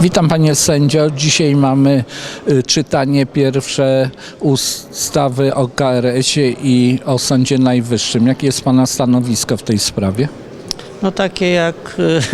Witam panie sędzio. Dzisiaj mamy y, czytanie pierwsze ustawy o KRS-ie i o Sądzie Najwyższym. Jakie jest pana stanowisko w tej sprawie? No takie jak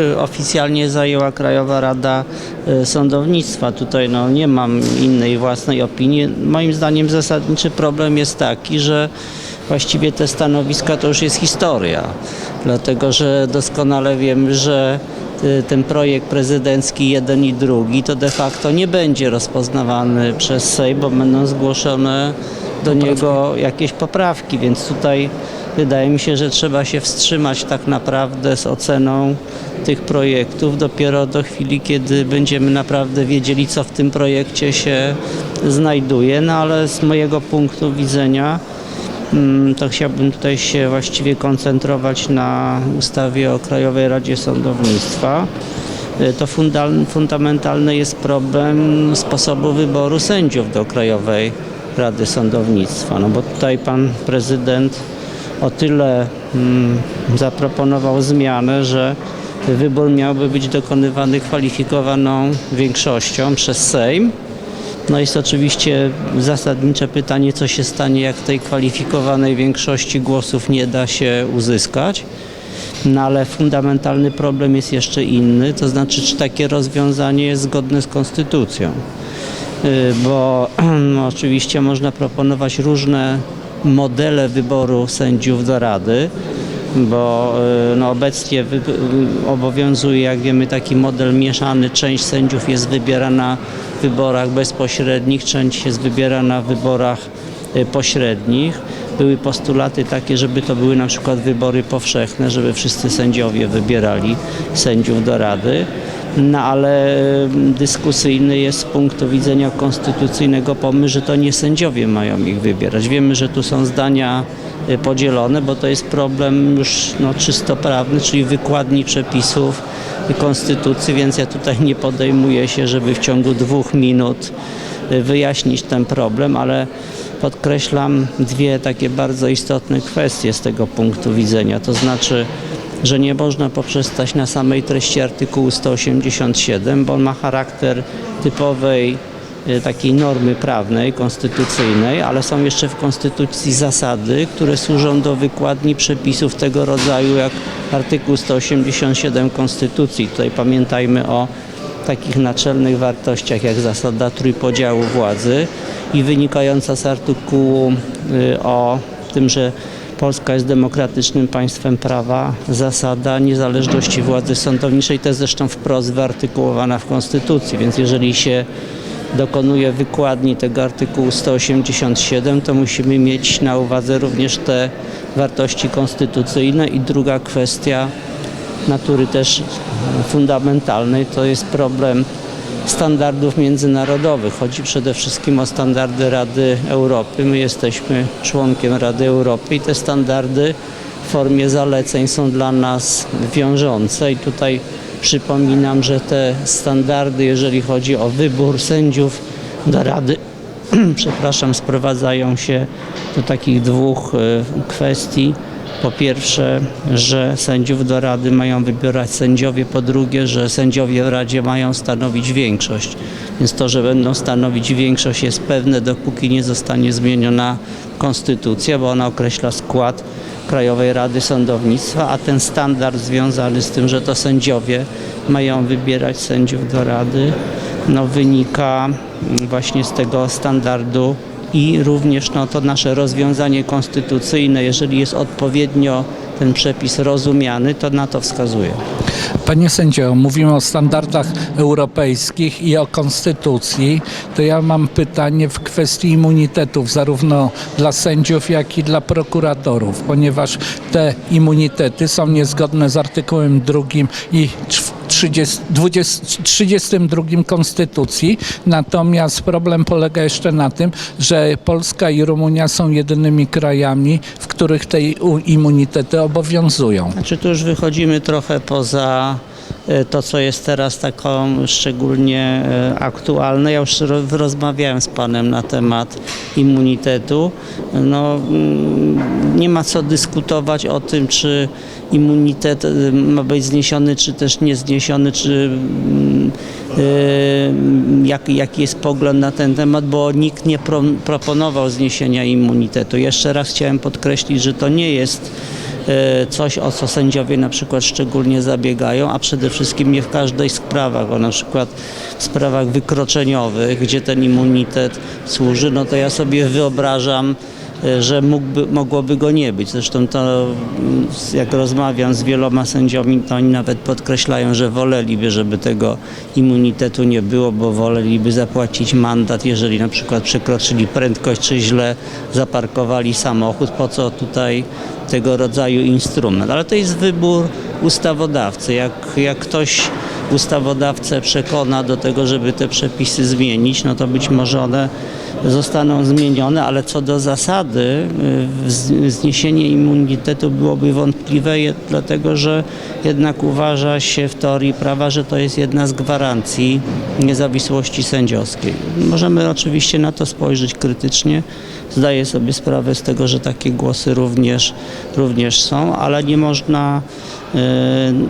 e, oficjalnie zajęła Krajowa Rada e, Sądownictwa. Tutaj no, nie mam innej własnej opinii. Moim zdaniem zasadniczy problem jest taki, że właściwie te stanowiska to już jest historia. Dlatego, że doskonale wiemy, że ten projekt prezydencki jeden i drugi to de facto nie będzie rozpoznawany przez Sejm, bo będą zgłoszone do niego jakieś poprawki, więc tutaj wydaje mi się, że trzeba się wstrzymać tak naprawdę z oceną tych projektów dopiero do chwili, kiedy będziemy naprawdę wiedzieli, co w tym projekcie się znajduje. No ale z mojego punktu widzenia to chciałbym tutaj się właściwie koncentrować na ustawie o Krajowej Radzie Sądownictwa. Y, To fundamentalny jest problem sposobu wyboru sędziów do Krajowej Rady Sądownictwa. No bo tutaj pan prezydent o tyle mm, zaproponował zmianę, że wybór miałby być dokonywany kwalifikowaną większością przez Sejm. No jest oczywiście zasadnicze pytanie, co się stanie, jak tej kwalifikowanej większości głosów nie da się uzyskać. No ale fundamentalny problem jest jeszcze inny, to znaczy, czy takie rozwiązanie jest zgodne z konstytucją. Y, Bo no, oczywiście można proponować różne modele wyboru sędziów do Rady, bo y, no, obecnie y, obowiązuje, jak wiemy, taki model mieszany. Część sędziów jest wybierana w wyborach bezpośrednich, część jest wybierana w wyborach y, pośrednich. Były postulaty takie, żeby to były na przykład wybory powszechne, żeby wszyscy sędziowie wybierali sędziów do Rady. No ale dyskusyjny jest z punktu widzenia konstytucyjnego pomysł, że to nie sędziowie mają ich wybierać. Wiemy, że tu są zdania podzielone, bo to jest problem już no, czysto prawny, czyli wykładni przepisów konstytucji, więc ja tutaj nie podejmuję się, żeby w ciągu dwóch minut y, wyjaśnić ten problem, ale podkreślam dwie takie bardzo istotne kwestie z tego punktu widzenia. To znaczy, że nie można poprzestać na samej treści artykułu 187, bo on ma charakter typowej takiej normy prawnej, konstytucyjnej, ale są jeszcze w konstytucji zasady, które służą do wykładni przepisów tego rodzaju jak artykuł 187 konstytucji. Tutaj pamiętajmy o takich naczelnych wartościach jak zasada trójpodziału władzy i wynikająca z artykułu y, o tym, że Polska jest demokratycznym państwem prawa, zasada niezależności władzy sądowniczej, to jest zresztą wprost wyartykułowana w Konstytucji, więc jeżeli się dokonuje wykładni tego artykułu 187, to musimy mieć na uwadze również te wartości konstytucyjne i druga kwestia natury też fundamentalnej to jest problem standardów międzynarodowych. Chodzi przede wszystkim o standardy Rady Europy. My jesteśmy członkiem Rady Europy i te standardy w formie zaleceń są dla nas wiążące i tutaj przypominam, że te standardy, jeżeli chodzi o wybór sędziów do Rady, przepraszam, sprowadzają się do takich dwóch e, kwestii. Po pierwsze, że sędziów do Rady mają wybierać sędziowie, po drugie, że sędziowie w Radzie mają stanowić większość. Więc to, że będą stanowić większość jest pewne, dopóki nie zostanie zmieniona konstytucja, bo ona określa skład Krajowej Rady Sądownictwa, a ten standard związany z tym, że to sędziowie mają wybierać sędziów do Rady, no wynika właśnie z tego standardu i również no, to nasze rozwiązanie konstytucyjne, jeżeli jest odpowiednio ten przepis rozumiany, to na to wskazuje. Panie sędzio, mówimy o standardach europejskich i o konstytucji. To ja mam pytanie w kwestii immunitetów, zarówno dla sędziów, jak i dla prokuratorów, ponieważ te immunitety są niezgodne z artykułem 2 i czw- 30, 20, 32 Konstytucji. Natomiast problem polega jeszcze na tym, że Polska i Rumunia są jedynymi krajami, w których te immunitety obowiązują. Znaczy tu już wychodzimy trochę poza e, to, co jest teraz taką szczególnie e, aktualne. Ja już ro- rozmawiałem z Panem na temat immunitetu. No, mm, nie ma co dyskutować o tym, czy immunitet e, ma być zniesiony, czy też nie zniesiony, czy y, jak, jaki jest pogląd na ten temat, bo nikt nie pro, proponował zniesienia immunitetu. Jeszcze raz chciałem podkreślić, że to nie jest y, coś, o co sędziowie na przykład szczególnie zabiegają, a przede wszystkim nie w każdej sprawie, bo na przykład w sprawach wykroczeniowych, gdzie ten immunitet służy, no to ja sobie wyobrażam, y, że mógłby, mogłoby go nie być. Zresztą to mm, jak rozmawiam z wieloma sędziami, to oni nawet podkreślają, że woleliby, żeby tego immunitetu nie było, bo woleliby zapłacić mandat, jeżeli na przykład przekroczyli prędkość, czy źle zaparkowali samochód. Po co tutaj tego rodzaju instrument? Ale to jest wybór ustawodawcy. Jak, jak ktoś ustawodawcę przekona do tego, żeby te przepisy zmienić, no to być może one zostaną zmienione, ale co do zasady y, zniesienie immunitetu byłoby wątpliwe, dlatego że jednak uważa się w teorii prawa, że to jest jedna z gwarancji niezawisłości sędziowskiej. Możemy oczywiście na to spojrzeć krytycznie. Zdaję sobie sprawę z tego, że takie głosy również, również są, ale nie można y,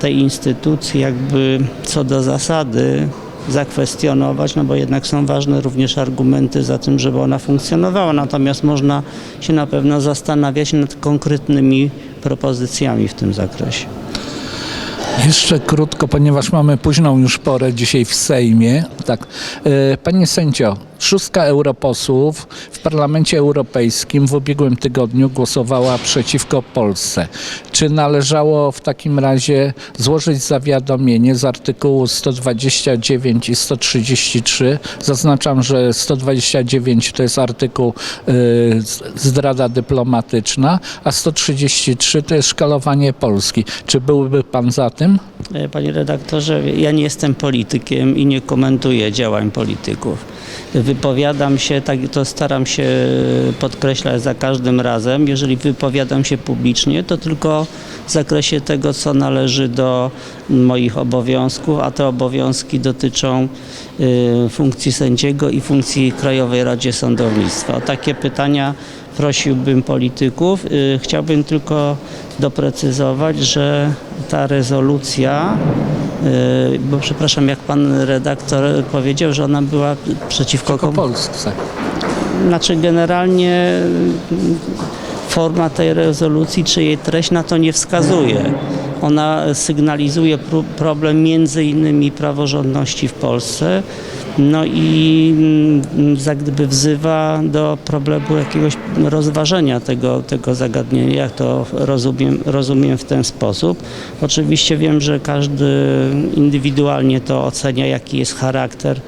tej instytucji jakby co do zasady zakwestionować, no bo jednak są ważne również argumenty za tym, żeby ona funkcjonowała. Natomiast można się na pewno zastanawiać nad konkretnymi propozycjami w tym zakresie. Jeszcze krótko, ponieważ mamy późną już porę dzisiaj w Sejmie. Tak, e, panie sędzio, szóstka europosłów w Parlamencie Europejskim w ubiegłym tygodniu głosowała przeciwko Polsce. Czy należało w takim razie złożyć zawiadomienie z artykułu 129 i 133? Zaznaczam, że 129 to jest artykuł z- zdrada dyplomatyczna, a 133 to jest szkalowanie Polski. Czy byłby pan za tym? E, Panie redaktorze, ja nie jestem politykiem i nie komentuję działań polityków. Wypowiadam się, tak to staram się podkreślać za każdym razem. Jeżeli wypowiadam się publicznie, to tylko w zakresie tego, co należy do moich obowiązków, a te obowiązki dotyczą y, funkcji sędziego i funkcji Krajowej Radzie Sądownictwa. O takie pytania prosiłbym polityków. Y, Chciałbym tylko doprecyzować, że ta rezolucja, bo przepraszam, jak pan redaktor powiedział, że ona była przeciwko komu? Polsce. Znaczy generalnie mm, forma tej rezolucji czy jej treść na to nie wskazuje. Ona sygnalizuje problem między innymi praworządności w Polsce, no i mm, jak gdyby wzywa do problemu jakiegoś rozważenia tego, tego zagadnienia. Ja to rozumiem, rozumiem w ten sposób. Oczywiście wiem, że każdy indywidualnie to ocenia, jaki jest charakter,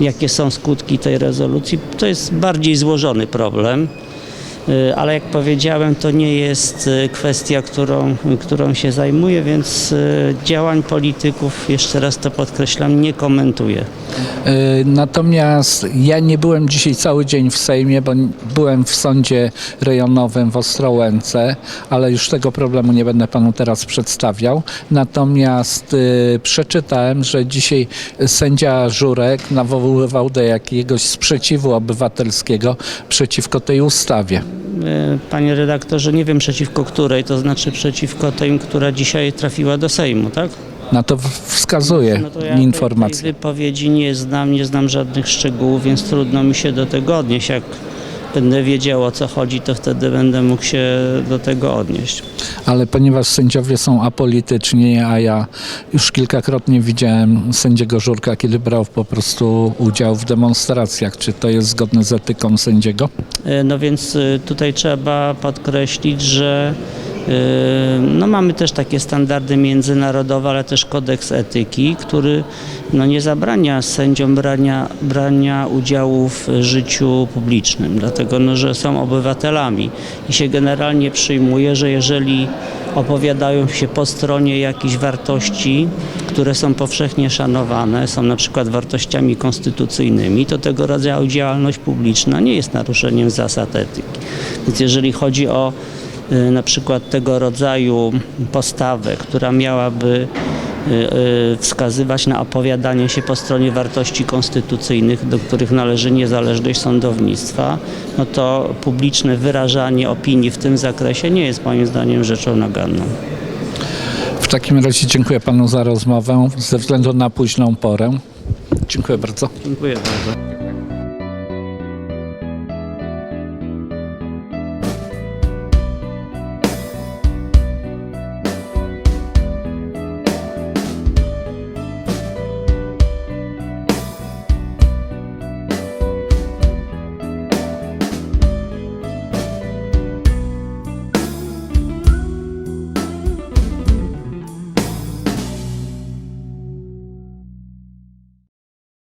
jakie są skutki tej rezolucji. To jest bardziej złożony problem. Y, Ale jak powiedziałem, to nie jest y, kwestia, którą, którą się zajmuję, więc y, działań polityków, jeszcze raz to podkreślam, nie komentuję. Natomiast ja nie byłem dzisiaj cały dzień w Sejmie, bo byłem w sądzie rejonowym w Ostrołęce, ale już tego problemu nie będę panu teraz przedstawiał. Natomiast przeczytałem, że dzisiaj sędzia Żurek nawoływał do jakiegoś sprzeciwu obywatelskiego przeciwko tej ustawie. Y, Panie redaktorze, nie wiem przeciwko której, to znaczy przeciwko tej, która dzisiaj trafiła do Sejmu, tak? Na to w- wskazuje No to ja tej, tej informacja. wypowiedzi nie znam, nie znam żadnych szczegółów, więc trudno mi się do tego odnieść. Jak będę wiedział o co chodzi, to wtedy będę mógł się do tego odnieść. Ale ponieważ sędziowie są apolityczni, a ja już kilkakrotnie widziałem sędziego Żurka, kiedy brał po prostu udział w demonstracjach. Czy to jest zgodne z etyką sędziego? E, No więc y, tutaj trzeba podkreślić, że no mamy też takie standardy międzynarodowe, ale też kodeks etyki, który no nie zabrania sędziom brania, brania udziału w życiu publicznym, dlatego no, że są obywatelami i się generalnie przyjmuje, że jeżeli opowiadają się po stronie jakichś wartości, które są powszechnie szanowane, są na przykład wartościami konstytucyjnymi, to tego rodzaju działalność publiczna nie jest naruszeniem zasad etyki. Więc jeżeli chodzi o na przykład tego rodzaju postawę, która miałaby y, y, wskazywać na opowiadanie się po stronie wartości konstytucyjnych, do których należy niezależność sądownictwa, no to publiczne wyrażanie opinii w tym zakresie nie jest moim zdaniem rzeczą naganną. W takim razie dziękuję panu za rozmowę ze względu na późną porę. Dziękuję bardzo. Dziękuję bardzo.